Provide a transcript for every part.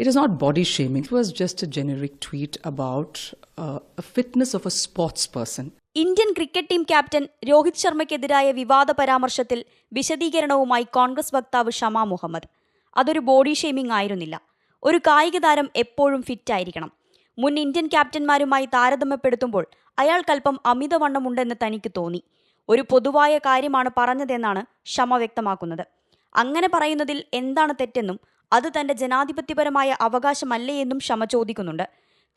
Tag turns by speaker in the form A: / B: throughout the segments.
A: It is not body shaming. It was just a generic tweet about uh, a fitness of a sports person.
B: Indian cricket team captain Rohit ശർമ്മയ്ക്കെതിരായ വിവാദ പരാമർശത്തിൽ വിശദീകരണവുമായി കോൺഗ്രസ് വക്താവ് ഷമ മുഹമ്മദ്. അതൊരു body shaming ആയിരുന്നില്ല. ഒരു കായിക താരം എപ്പോഴും ഫിറ്റ് ആയിരിക്കണം. മുൻ ഇന്ത്യൻ ക്യാപ്റ്റന്മാരുമായി താരതമ്യപ്പെടുത്തുമ്പോൾ അയാൾക്കല്പം അമിതവണ്ണമുണ്ടെന്ന് തനിക്ക് തോന്നി. ഒരു പൊതുവായ കാര്യമാണ് പറഞ്ഞതെന്നാണ് ഷമ വ്യക്തമാക്കുന്നത്. അങ്ങനെ പറയുന്നതിൽ എന്താണ് തെറ്റെന്നും അത് തന്റെ ജനാധിപത്യപരമായ അവകാശമല്ലേ എന്നും ക്ഷമ ചോദിക്കുന്നുണ്ട്.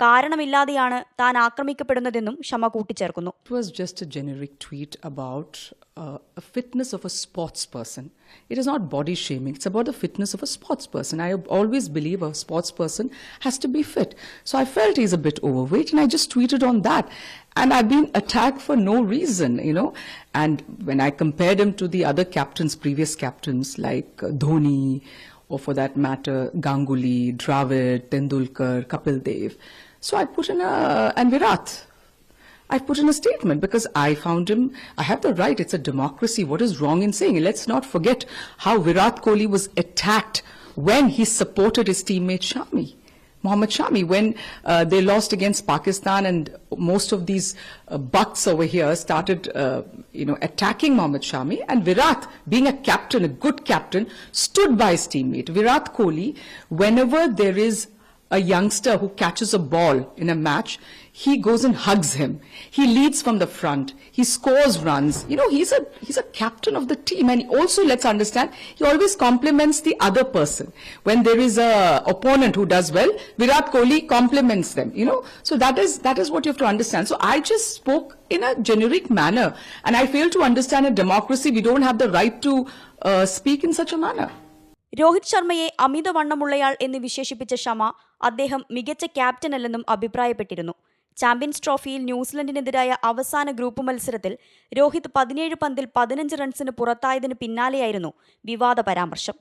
B: കാരണമില്ലാതെയാണ് താൻ ആക്രമിക്കപ്പെടുന്നതെന്നും ഷമ കൂട്ടിച്ചേർക്കുന്നു.
A: It was just a generic tweet about uh, a fitness of a sports person. It is not body shaming. It's about the fitness of a sports person. I always believe a sports person has to be fit. So I felt he's a bit overweight and I just tweeted on that. And I've been attacked for no reason, you know. And when I compared him to the other captains, previous captains like uh, Dhoni, or for that matter, Ganguly, Dravid, Tendulkar, Kapil Dev. So I put in a, and Virat. I put in a statement because I found him, I have the right, it's a democracy. What is wrong in saying? Let's not forget how Virat Kohli was attacked when he supported his teammate Shami. Mohammad Shami, when uh, they lost against Pakistan and most of these uh, bucks over here started, uh, you know, attacking Mohammad Shami and Virat, being a captain, a good captain, stood by his teammate. Virat Kohli, whenever there is a youngster who catches a ball in a match, he goes and hugs him. He leads from the front. He scores runs. You know, he's a he's a captain of the team, and also let's understand he always compliments the other person. When there is a opponent who does well, Virat Kohli compliments them. You know, so that is that is what you have to understand. So I just spoke in a generic manner, and I fail to understand a democracy. We don't have the right to uh, speak in such a manner.
B: Rohit ശർമ്മയെ അമിതവണ്ണമുള്ളയാൾ എന്ന് വിശേഷിപ്പിച്ച ഷമ അദ്ദേഹം മികച്ച ക്യാപ്റ്റനല്ലെന്നും അഭിപ്രായപ്പെട്ടിരുന്നു. Champions ട്രോഫിയിൽ ന്യൂസിലൻഡിനെതിരായ അവസാന group മത്സരത്തിൽ രോഹിത് പതിനേഴ് പന്തിൽ പതിനഞ്ച് റൺസിന് പുറത്തായതിനു പിന്നാലെയായിരുന്നു വിവാദ പരാമർശം.